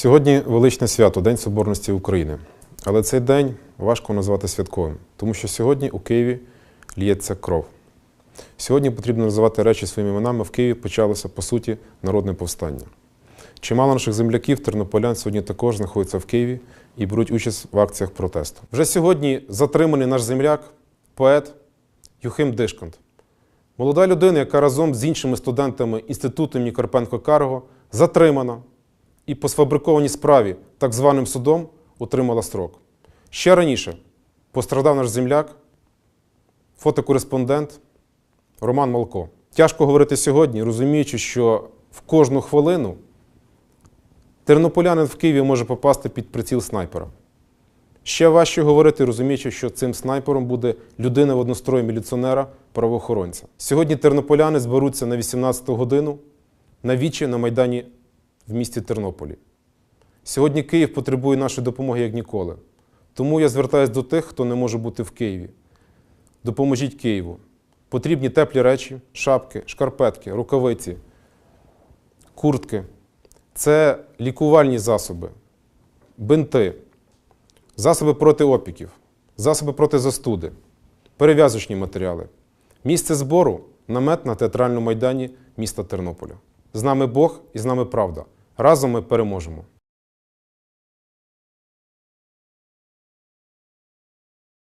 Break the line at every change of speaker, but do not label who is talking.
Сьогодні величне свято День Соборності України. Але цей день важко назвати святковим, тому що сьогодні у Києві лється кров. Сьогодні потрібно називати речі своїми іменами. В Києві почалося, по суті, народне повстання. Чимало наших земляків, тернополян, сьогодні також знаходяться в Києві і беруть участь в акціях протесту. Вже сьогодні затриманий наш земляк, поет Юхим Дишкант. Молода людина, яка разом з іншими студентами інституту імені Карпенко Карого затримана і по сфабрикованій справі так званим судом отримала строк. Ще раніше пострадав наш земляк, фотокореспондент Роман Малко. Тяжко говорити сьогодні, розуміючи, що в кожну хвилину тернополянин в Києві може попасти під приціл снайпера. Ще важче говорити, розуміючи, що цим снайпером буде людина в однострої міліціонера, правоохоронця. Сьогодні тернополяни зберуться на 18-ту годину на вічі на Майдані в місті Тернополі. Сьогодні Київ потребує нашої допомоги як ніколи. Тому я звертаюся до тих, хто не може бути в Києві. Допоможіть Києву. Потрібні теплі речі, шапки, шкарпетки, рукавиці, куртки. Це лікувальні засоби, бинти, засоби проти опіків, засоби проти застуди, перев'язочні матеріали. Місце збору намет на театральному майдані міста Тернополя. З нами Бог і з нами правда. Разом ми переможемо.